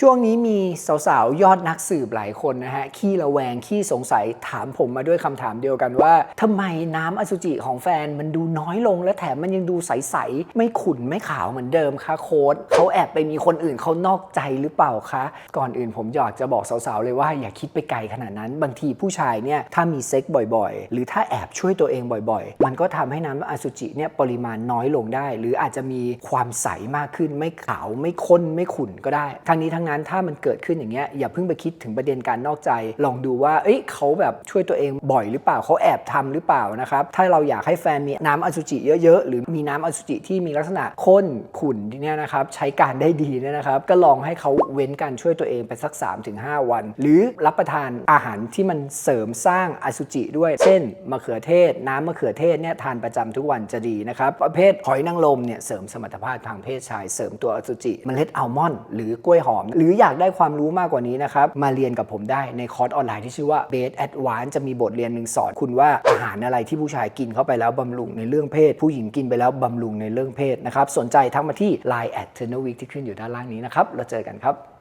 ช่วงนี้มีสาวๆ ยอดนักสืบหลายคนนะฮะ ขี้ระแวง ขี้สงสัยถามผมมาด้วยคำถามเดียวกันว่าทำไมน้ำอสุจิของแฟนมันดูน้อยลงและแถมมันยังดูใส ๆ ไม่ขุ่นไม่ขาวเหมือนเดิมคะโค้ดเขาแอบไปมีคนอื่นเขานอกใจหรือเปล่าคะ ก่อนอื่นผมอยากจะบอกสาวๆ เลยว่าอย่าคิดไปไกลขนาดนั้น บางทีผู้ชายเนี่ยถ้ามีเซ็กบ่อยๆ หรือถ้าแอบช่วยตัวเองบ่อยๆ มันก็ทำให้น้ำอสุจิเนี่ยปริมาณน้อยลงได้ หรืออาจจะมีความใสมากขึ้นไม่ขาวไม่ข้นไม่ขุ่นก็ได้ทั้งนี้ทั้งนั้นถ้ามันเกิดขึ้นอย่างเงี้ยอย่าเพิ่งไปคิดถึงประเด็นการนอกใจ ลองดูว่าเอ้ยเขาแบบช่วยตัวเองบ่อยหรือเปล่าเขาแอบทำหรือเปล่านะครับถ้าเราอยากให้แฟนมีน้ำอสุจิเยอะๆ หรือมีน้ำอสุจิที่มีลักษณะข้นขุ่นเนี่ยนะครับใช้การได้ดีเนี่ยนะครับ ก็ลองให้เขาเว้นการช่วยตัวเองไปสัก 3-5 วัน หรือรับประทานอาหารที่มันเสริมสร้างอสุจิด้วย เช่นมะเขือเทศ น้ำมะเขือเทศเนี่ยทานประจำทุกวันจะดีนะครับ ประเภทหอยนางรมเนี่ยเสริมสมรรถภาพทางเพศชาย เสริมตัวอสุจิเมล็ดอัลมอนด์หรือกล้วยหอมหรืออยากได้ความรู้มากกว่านี้นะครับมาเรียนกับผมได้ในคอร์สออนไลน์ที่ชื่อว่า Base Advance จะมีบทเรียนหนึ่งสอนคุณว่าอาหารอะไรที่ผู้ชายกินเข้าไปแล้วบำรุงในเรื่องเพศ ผู้หญิงกินไปแล้วบำรุงในเรื่องเพศนะครับสนใจทักมาที่ Line at t e r n o w e e k ที่ขึ้นอยู่ด้านล่างนี้นะครับเราเจอกันครับ